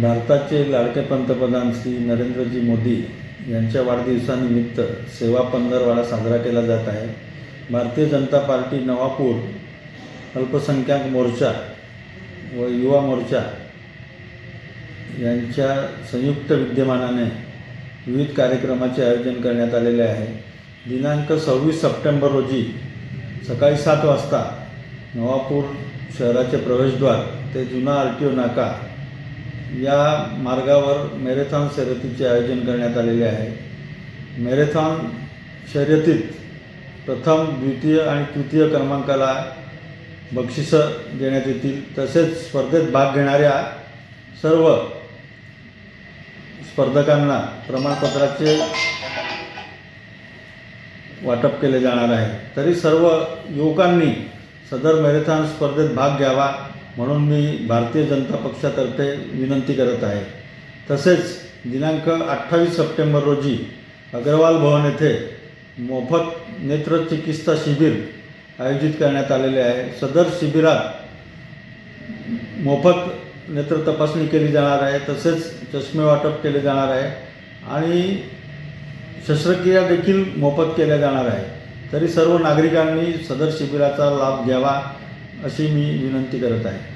भारताचे लाडके पंतप्रधान श्री नरेंद्रजी मोदी यांच्या वाढदिवसानिमित्त सेवा पंधरवाडा साजरा केला जात आहे. भारतीय जनता पार्टी नवापूर अल्पसंख्याक मोर्चा व युवा मोर्चा यांच्या संयुक्त विद्यमानाने विविध कार्यक्रमाचे आयोजन करण्यात आलेले आहे. दिनांक सव्वीस सप्टेंबर रोजी सकाळी सात वाजता नवापूर शहराचे प्रवेशद्वार ते जुना आर टी ओ नाका या मार्गावर मॅरेथॉन शर्यतीचे आयोजन करण्यात आलेले आहे. मॅरेथॉन शर्यतीत प्रथम द्वितीय आणि तृतीय क्रमांकाला बक्षिसं देण्यात येतील. तसेच स्पर्धेत भाग घेणाऱ्या सर्व स्पर्धकांना प्रमाणपत्राचे वाटप केले जाणार आहे. तरी सर्व युवकांनी सदर मॅरेथॉन स्पर्धेत भाग घ्यावा. म्हणून मी भारतीय जनता पक्षातर्फे विनंती करत आहे. तसेच दिनांक अठ्ठावीस सप्टेंबर रोजी अग्रवाल भवन येथे मोफत नेत्रचिकित्सा शिबिर आयोजित करण्यात आलेले आहे. सदर शिबिरात मोफत नेत्र तपासणी केली जाणार आहे. तसेच चष्मे वाटप केले जाणार आहे आणि शस्त्रक्रिया देखील मोफत केल्या जाणार आहे. तरी सर्व नागरिकांनी सदर शिबिराचा लाभ घ्यावा. अशी मी विनंती करत आहे.